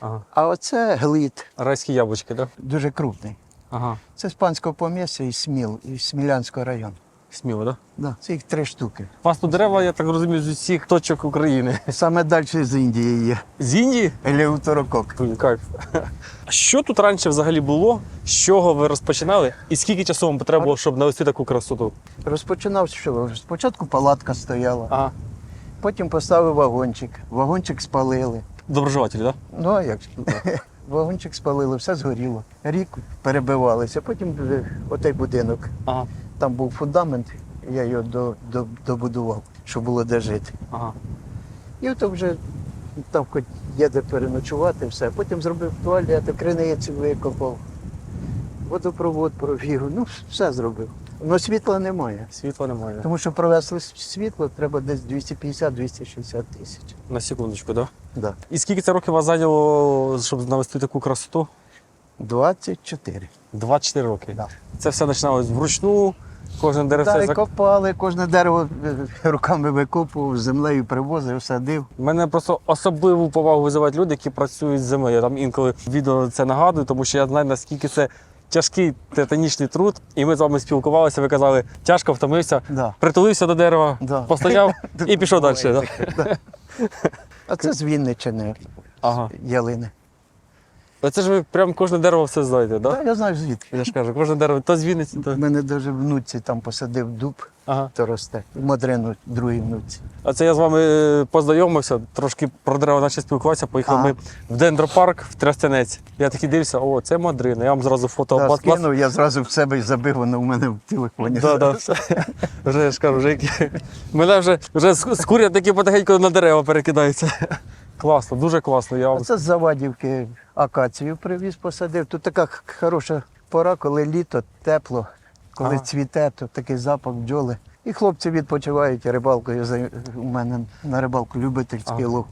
Ага. А оце глід, Райські яблучки, так? дуже крупний. Ага. Це з панського помісся із Сміл, із Смілянського району. Сміло, так? Да. Це їх три штуки. У вас тут дерева, я так розумію, з усіх точок України. Саме далі з Індії є. З Індії? Елеуторокок. Блін, Кайф. А Що тут раніше взагалі було? З чого ви розпочинали? І скільки часу вам потрібно було, щоб навести таку красоту? Розпочинав, що спочатку палатка стояла, Ага. потім поставив вагончик. Вагончик спалили. Доброживателі, так? Ну а як ж? Вагончик спалили, все згоріло. Рік перебивалися, потім е, отей будинок. Ага. Там був фундамент, я його до, до, добудував, щоб було де жити. Ага. І от вже там хоч є де переночувати, все. Потім зробив туалет, криницю викопав, водопровод провів, ну все зробив. Ну світла немає. Світла немає. Тому що провести світло треба десь 250-260 тисяч. На секундочку, так? Да. І скільки це років вас зайняло, щоб навести таку красоту? 24. 24 роки. Да. Це все починалось вручну, кожен деревце. Так, копали, кожне дерево е, руками викопував, землею привозив, садив. Мене просто особливу повагу визивають люди, які працюють з землею. Я там інколи відео це нагадую, тому що я знаю, наскільки це тяжкий титанічний труд. І ми з вами спілкувалися, ви казали, тяжко втомився, Да. притулився до дерева, Да. постояв і пішов далі. А це з Вінничини Ага. ялини. Оце ж ви прям кожне дерево все знаєте, так? Так, я знаю звідки. Я ж кажу, кожне дерево то з Вінниці, У то. мене навіть внуці там посадив дуб, Ага. то росте. Модрину другій внуці. А це я з вами е, познайомився, трошки про дерева почали спілкуватися. Поїхали Ага. ми в дендропарк в Трястянець. Я такий дивлюся, о, це мадрина. Я вам зразу фото Да, пласт- скинув, я зразу в себе і забив, воно в мене в телефоні. Да, да, все. Вже я ж кажу, вже які- мене вже, вже з з курятники потихеньку на дерева перекидаються. Класно, дуже класно. Я А це з Завадівки акацію привіз, посадив. Тут така хороша пора, коли літо, тепло, коли Ага. цвіте, то такий запах бджоли. І хлопці відпочивають рибалкою. У мене на рибалку любительський Ага. лов.